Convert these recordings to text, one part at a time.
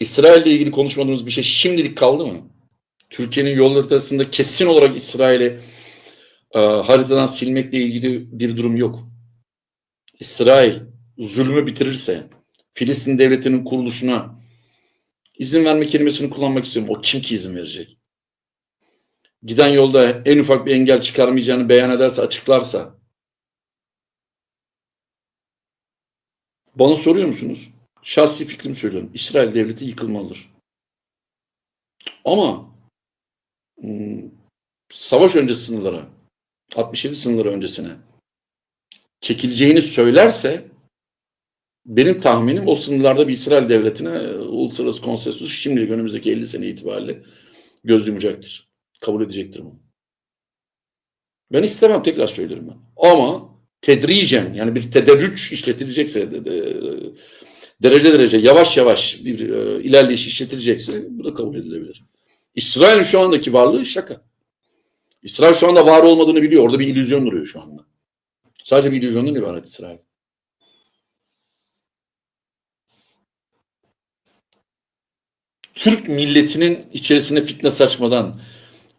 İsrail ile ilgili konuşmadığımız bir şey şimdilik kaldı mı? Türkiye'nin yol haritasında kesin olarak İsrail'i e, haritadan silmekle ilgili bir durum yok. İsrail zulmü bitirirse Filistin devletinin kuruluşuna izin verme kelimesini kullanmak istiyorum. O kim ki izin verecek? Giden yolda en ufak bir engel çıkarmayacağını beyan ederse, açıklarsa bana soruyor musunuz? Şahsi fikrimi söylüyorum. İsrail devleti yıkılmalıdır. Ama hmm, savaş öncesi sınırlara, 67 sınırları öncesine çekileceğini söylerse benim tahminim o sınırlarda bir İsrail devletine e, uluslararası konsensus şimdilik önümüzdeki 50 sene itibariyle göz yumacaktır. Kabul edecektir bunu. Ben istemem tekrar söylerim ben. Ama tedricen yani bir tederrüç işletilecekse de, de, derece derece yavaş yavaş bir e, ilerleyiş işletilecekse bu da kabul edilebilir. İsrail'in şu andaki varlığı şaka. İsrail şu anda var olmadığını biliyor. Orada bir illüzyon duruyor şu anda. Sadece bir illüzyondan ibaret İsrail. Türk milletinin içerisine fitne saçmadan,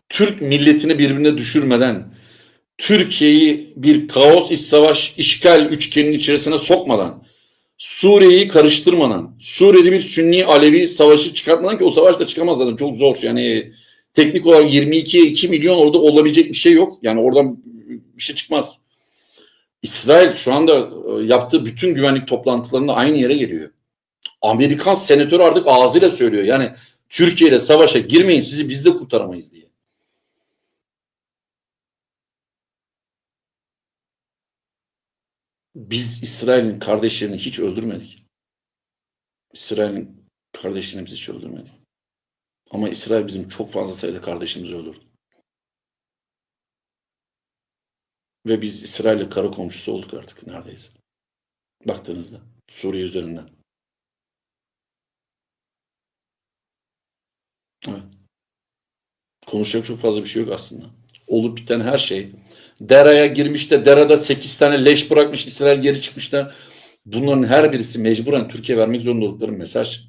Türk milletini birbirine düşürmeden, Türkiye'yi bir kaos, iç savaş, işgal üçgeninin içerisine sokmadan, Suriye'yi karıştırmadan, Suriye'de bir Sünni Alevi savaşı çıkartmadan ki o savaş da çıkamaz zaten çok zor. Yani teknik olarak 22'ye 2 milyon orada olabilecek bir şey yok. Yani oradan bir şey çıkmaz. İsrail şu anda e, yaptığı bütün güvenlik toplantılarında aynı yere geliyor. Amerikan senatörü artık ağzıyla söylüyor. Yani Türkiye ile savaşa girmeyin sizi biz de kurtaramayız diye. Biz İsrail'in kardeşlerini hiç öldürmedik. İsrail'in kardeşlerini biz hiç öldürmedik. Ama İsrail bizim çok fazla sayıda kardeşimizi öldürdü. Ve biz İsrail'le kara komşusu olduk artık neredeyse. Baktığınızda Suriye üzerinden. Evet. Konuşacak çok fazla bir şey yok aslında. Olup biten her şey. Dera'ya girmiş de Dera'da 8 tane leş bırakmış İsrail geri çıkmış da bunların her birisi mecburen Türkiye vermek zorunda oldukları mesaj.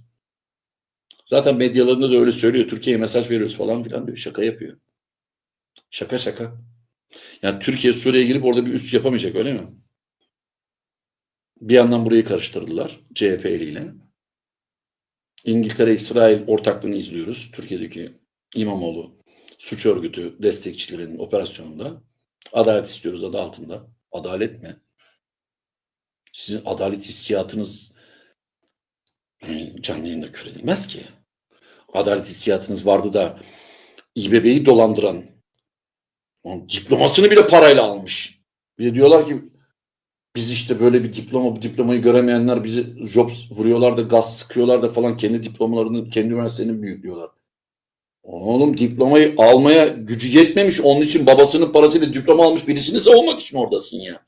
Zaten medyalarında da öyle söylüyor. Türkiye'ye mesaj veriyoruz falan filan diyor. Şaka yapıyor. Şaka şaka. Yani Türkiye Suriye'ye girip orada bir üs yapamayacak öyle mi? Bir yandan burayı karıştırdılar CHP eliyle. İngiltere İsrail ortaklığını izliyoruz. Türkiye'deki İmamoğlu suç örgütü destekçilerinin operasyonunda. Adalet istiyoruz adı altında. Adalet mi? Sizin adalet hissiyatınız yani canlı yayında kür edilmez ki. Adalet hissiyatınız vardı da İBB'yi dolandıran diplomasını bile parayla almış. Bir de diyorlar ki biz işte böyle bir diploma, bu diplomayı göremeyenler bizi jobs vuruyorlar da gaz sıkıyorlar da falan kendi diplomalarını, kendi üniversitelerini büyütüyorlar. Oğlum diplomayı almaya gücü yetmemiş. Onun için babasının parasıyla diploma almış birisini savunmak için oradasın ya.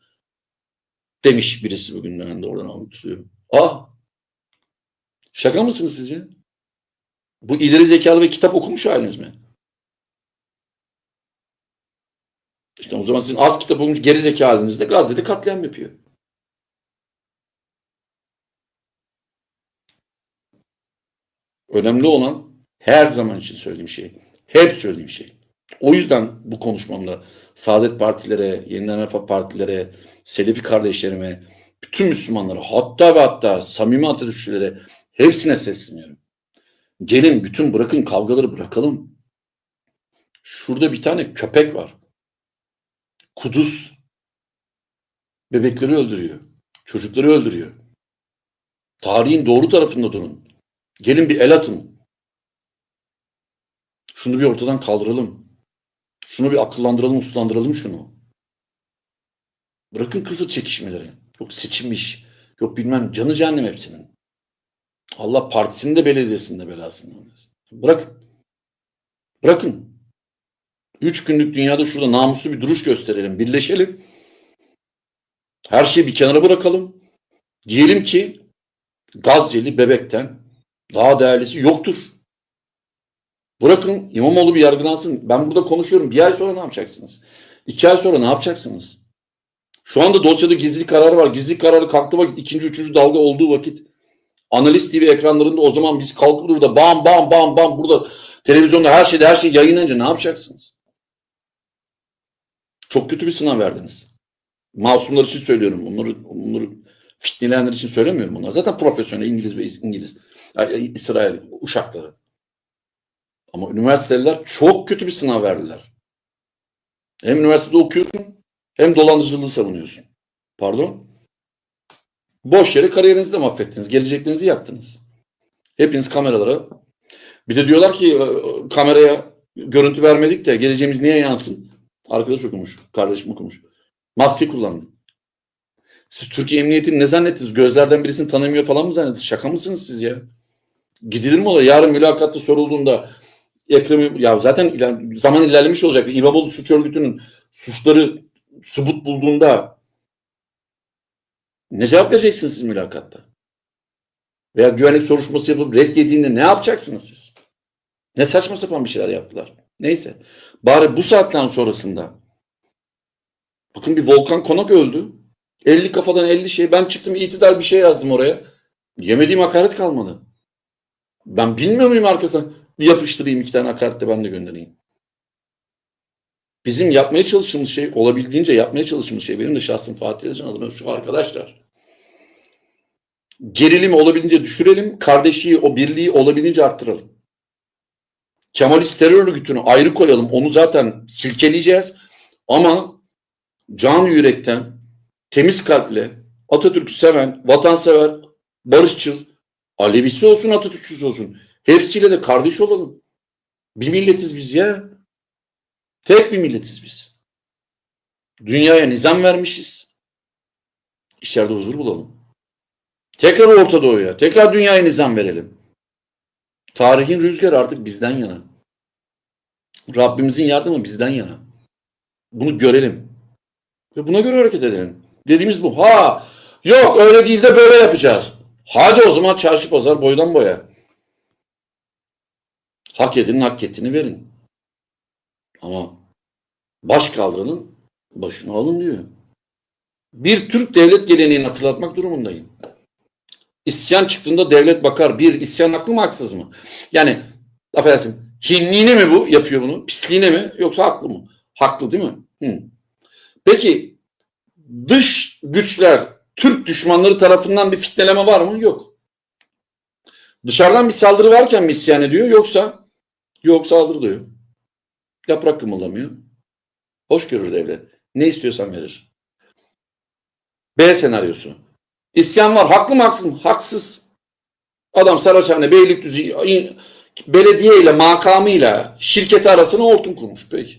Demiş birisi bugün ben de oradan anlatıyorum. Ah! Şaka mısınız sizce? Bu ileri zekalı ve kitap okumuş haliniz mi? İşte o zaman sizin az kitap okumuş geri zekalı halinizde Gazze'de katliam yapıyor. Önemli olan her zaman için söylediğim şey. Hep söylediğim şey. O yüzden bu konuşmamda Saadet Partilere, Yeniden Refah Partilere, Selefi kardeşlerime, bütün Müslümanlara hatta ve hatta samimi Atatürkçülere hepsine sesleniyorum. Gelin bütün bırakın kavgaları bırakalım. Şurada bir tane köpek var. Kudüs bebekleri öldürüyor. Çocukları öldürüyor. Tarihin doğru tarafında durun. Gelin bir el atın. Şunu bir ortadan kaldıralım. Şunu bir akıllandıralım, uslandıralım şunu. Bırakın kısır çekişmeleri. Yok seçilmiş, yok bilmem canı cehennem hepsinin. Allah partisinin de belediyesinin belasını versin. Bırakın. Bırakın. Üç günlük dünyada şurada namuslu bir duruş gösterelim. Birleşelim. Her şeyi bir kenara bırakalım. Diyelim ki Gazze'li bebekten daha değerlisi yoktur. Bırakın İmamoğlu bir yargılansın. Ben burada konuşuyorum. Bir ay sonra ne yapacaksınız? İki ay sonra ne yapacaksınız? Şu anda dosyada gizlilik kararı var. Gizlilik kararı kalktığı vakit, ikinci, üçüncü dalga olduğu vakit Analist TV ekranlarında o zaman biz kalkıp burada bam bam bam bam burada televizyonda her şeyde her şey yayınlanınca ne yapacaksınız? Çok kötü bir sınav verdiniz. Masumlar için söylüyorum. Bunları, bunları fitnelenenler için söylemiyorum bunlar. Zaten profesyonel İngiliz ve İngiliz, İsrail uşakları. Ama üniversiteliler çok kötü bir sınav verdiler. Hem üniversitede okuyorsun hem dolandırıcılığı savunuyorsun. Pardon. Boş yere kariyerinizi de mahvettiniz. Geleceklerinizi yaktınız. Hepiniz kameralara. Bir de diyorlar ki kameraya görüntü vermedik de geleceğimiz niye yansın? Arkadaş okumuş. Kardeşim okumuş. Maske kullandı. Siz Türkiye Emniyeti'ni ne zannettiniz? Gözlerden birisini tanımıyor falan mı zannettiniz? Şaka mısınız siz ya? Gidilir mi olay? Yarın mülakatta sorulduğunda Ekrem ya zaten zaman ilerlemiş olacak. İmamoğlu suç örgütünün suçları subut bulduğunda ne cevap vereceksiniz siz mülakatta? Veya güvenlik soruşturması yapıp reddedildiğinde ne yapacaksınız siz? Ne saçma sapan bir şeyler yaptılar. Neyse. Bari bu saatten sonrasında bakın bir Volkan Konak öldü. 50 kafadan 50 şey. Ben çıktım itidal bir şey yazdım oraya. Yemediğim hakaret kalmadı. Ben bilmiyor muyum arkasına? Bir yapıştırayım iki tane hakaret de ben de göndereyim. Bizim yapmaya çalıştığımız şey, olabildiğince yapmaya çalıştığımız şey, benim de şahsım Fatih Özcan adına şu arkadaşlar. Gerilimi olabildiğince düşürelim, kardeşliği, o birliği olabildiğince arttıralım. Kemalist terör örgütünü ayrı koyalım, onu zaten silkeleyeceğiz. Ama can yürekten, temiz kalple, Atatürk'ü seven, vatansever, barışçıl, Alevisi olsun, Atatürkçüsü olsun. Hepsiyle de kardeş olalım. Bir milletiz biz ya. Tek bir milletiz biz. Dünyaya nizam vermişiz. İçeride huzur bulalım. Tekrar Orta Doğu'ya, tekrar dünyaya nizam verelim. Tarihin rüzgarı artık bizden yana. Rabbimizin yardımı bizden yana. Bunu görelim. Ve buna göre hareket edelim. Dediğimiz bu. Ha yok öyle değil de böyle yapacağız. Hadi o zaman çarşı pazar boydan boya. Hak edinin hak ettiğini verin. Ama baş kaldırının başını alın diyor. Bir Türk devlet geleneğini hatırlatmak durumundayım. İsyan çıktığında devlet bakar. Bir, isyan haklı mı haksız mı? Yani affedersin hinliğine mi bu yapıyor bunu? Pisliğine mi? Yoksa haklı mı? Haklı değil mi? Hı. Peki dış güçler Türk düşmanları tarafından bir fitneleme var mı? Yok. Dışarıdan bir saldırı varken mi isyan ediyor? Yoksa yok saldırı diyor. Yaprak kımıldamıyor. Hoş görür devlet. Ne istiyorsan verir. B senaryosu. İsyan var. Haklı mı haksız mı? Haksız. Adam Saraçhane, Beylikdüzü belediye ile makamıyla şirketi arasına hortum kurmuş. Peki.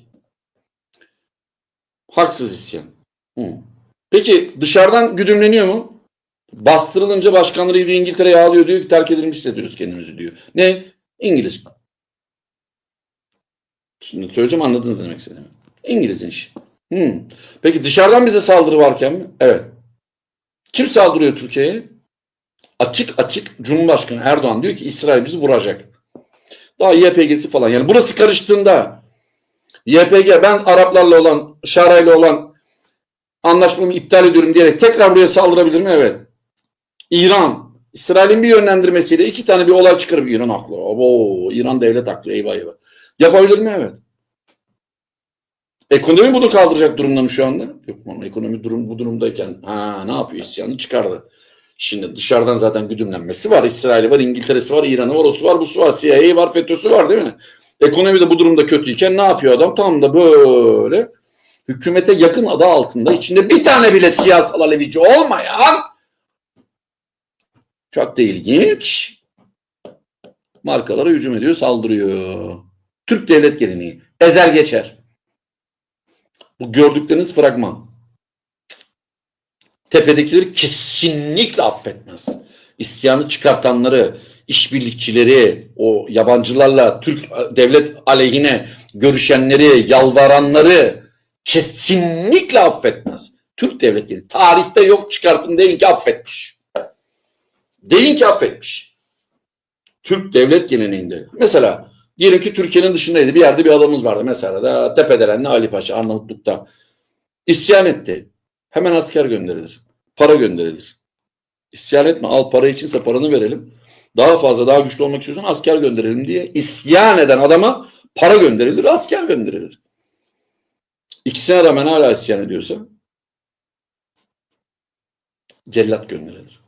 Haksız isyan. Hı. Peki dışarıdan güdümleniyor mu? Bastırılınca başkanları İngiltere'ye ağlıyor diyor ki terk edilmiş hissediyoruz kendimizi diyor. Ne? İngiliz. Şimdi söyleyeceğim anladınız demek istediğimi. İngiliz'in işi. Hmm. Peki dışarıdan bize saldırı varken mi? Evet. Kim saldırıyor Türkiye'ye? Açık açık Cumhurbaşkanı Erdoğan diyor ki İsrail bizi vuracak. Daha YPG'si falan. Yani burası karıştığında YPG ben Araplarla olan, Şarayla olan anlaşmamı iptal ediyorum diyerek tekrar buraya saldırabilir mi? Evet. İran. İsrail'in bir yönlendirmesiyle iki tane bir olay çıkarıp İran haklı. Abo, İran devlet haklı. Eyvah eyvah. Yapabilir mi? Evet. Ekonomi bunu kaldıracak durumda mı şu anda? Yok ama ekonomi durum bu durumdayken ha ne yapıyor isyanı çıkardı. Şimdi dışarıdan zaten güdümlenmesi var. İsrail'i var, İngiltere'si var, İran'ı var, osu var, busu var, CIA var, FETÖ'sü var değil mi? Ekonomi de bu durumda kötüyken ne yapıyor adam? Tam da böyle hükümete yakın adı altında içinde bir tane bile siyasal alevici olmayan çok da ilginç markalara hücum ediyor, saldırıyor. Türk devlet geleneği. Ezer geçer. Bu gördükleriniz fragman. Tepedekileri kesinlikle affetmez. İsyanı çıkartanları, işbirlikçileri, o yabancılarla Türk devlet aleyhine görüşenleri, yalvaranları kesinlikle affetmez. Türk devletleri tarihte yok çıkartın deyin ki affetmiş. Deyin ki affetmiş. Türk devlet geleneğinde. Mesela diyelim ki Türkiye'nin dışındaydı. Bir yerde bir adamımız vardı. Mesela da Tepedelenli Ali Paşa Arnavutluk'ta. İsyan etti. Hemen asker gönderilir. Para gönderilir. İsyan etme al para içinse paranı verelim. Daha fazla daha güçlü olmak istiyorsan asker gönderelim diye isyan eden adama para gönderilir, asker gönderilir. İkisine rağmen hala isyan ediyorsa cellat gönderilir.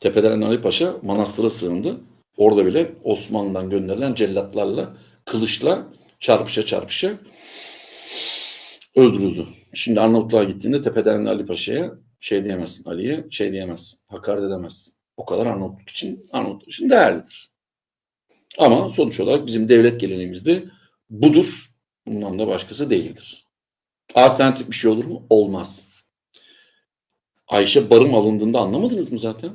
Tepeden Ali Paşa manastıra sığındı. Orada bile Osmanlı'dan gönderilen cellatlarla, kılıçla çarpışa çarpışa öldürüldü. Şimdi Arnavutluğa gittiğinde Tepeden Ali Paşa'ya şey diyemezsin, Ali'ye şey diyemezsin, hakaret edemezsin. O kadar Arnavutluk için, Arnavutluk için değerlidir. Ama sonuç olarak bizim devlet geleneğimizde budur. Bundan da başkası değildir. Alternatif bir şey olur mu? Olmaz. Ayşe barım alındığında anlamadınız mı zaten?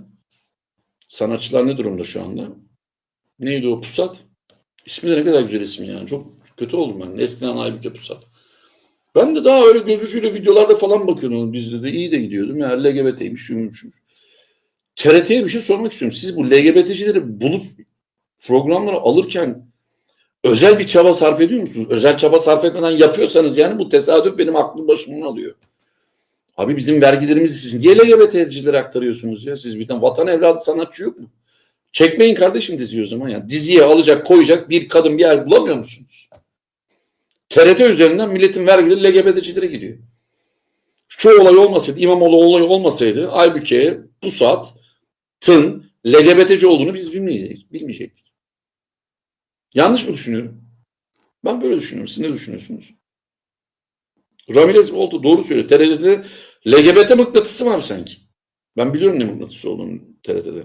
Sanatçılar ne durumda şu anda? Neydi o Pusat? İsmi de ne kadar güzel isim yani. Çok kötü oldum ben. Eskiden Aybüke Pusat. Ben de daha öyle göz videolarda falan bakıyordum. Bizde de iyi de gidiyordum. Ya LGBT'ymiş, şuymuş. TRT'ye bir şey sormak istiyorum. Siz bu LGBT'cileri bulup programlara alırken özel bir çaba sarf ediyor musunuz? Özel çaba sarf etmeden yapıyorsanız yani bu tesadüf benim aklım başımdan alıyor. Abi bizim vergilerimizi siz niye LGBT'cilere aktarıyorsunuz ya? Siz bir tane vatan evladı sanatçı yok mu? Çekmeyin kardeşim diziyi o zaman ya. Diziye alacak koyacak bir kadın bir yer bulamıyor musunuz? TRT üzerinden milletin vergileri LGBT'cilere gidiyor. Şu olay olmasaydı, İmamoğlu olayı olmasaydı Aybüke'ye bu saat tın LGBT'ci olduğunu biz bilmeyecektik. bilmeyecektik. Yanlış mı düşünüyorum? Ben böyle düşünüyorum. Siz ne düşünüyorsunuz? Ramirez oldu doğru söylüyor. TRT'de LGBT mıknatısı var sanki. Ben biliyorum ne mıknatısı olduğunu TRT'de.